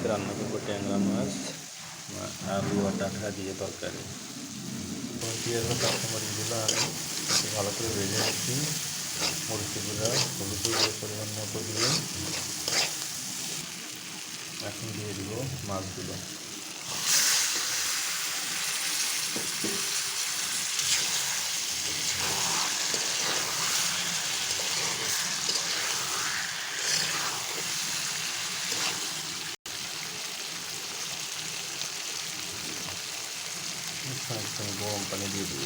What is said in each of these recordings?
আজকে রান্না করব ট্যাংরা মাছ আলু আর ডাঁটা দিয়ে তরকারি। পেঁয়াজ আমি ভালো করে ভেজে নিচ্ছি। মরিচ গুঁড়া হলুদ পরিমাণ মতো দিয়ে এখন দিয়ে দিব মাছগুলো। একদম গরম পানি দিয়ে দিব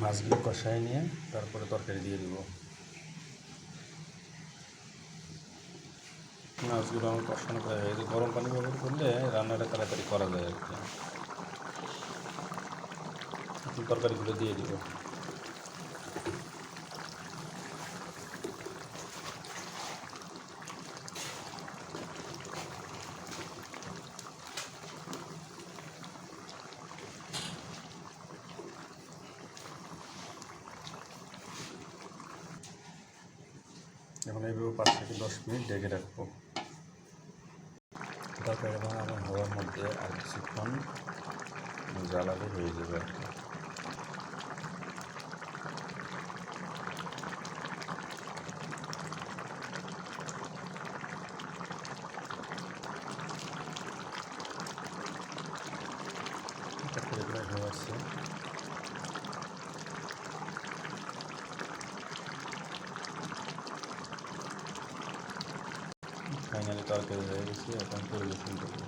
মাছগুলো কষায় নিয়ে তারপরে তরকারি দিয়ে দিব। মাছগুলো আমার কষানো করা হয়ে গরম পানি ব্যবহার করলে রান্নাটা তাড়াতাড়ি করা যায় আর কি। তরকারিগুলো দিয়ে দিব। এখন এইভাবে পাঁচ থেকে দশ মিনিট ডেকে রাখব। তরকারি বানানো হওয়ার মধ্যে আর কিছুক্ষণ জ্বালালে হয়ে যাবে আর কি। প্রায় হয়ে আসছে। ফাইনালি তরকারি হয়ে গেছে এখন পরিবেশন করব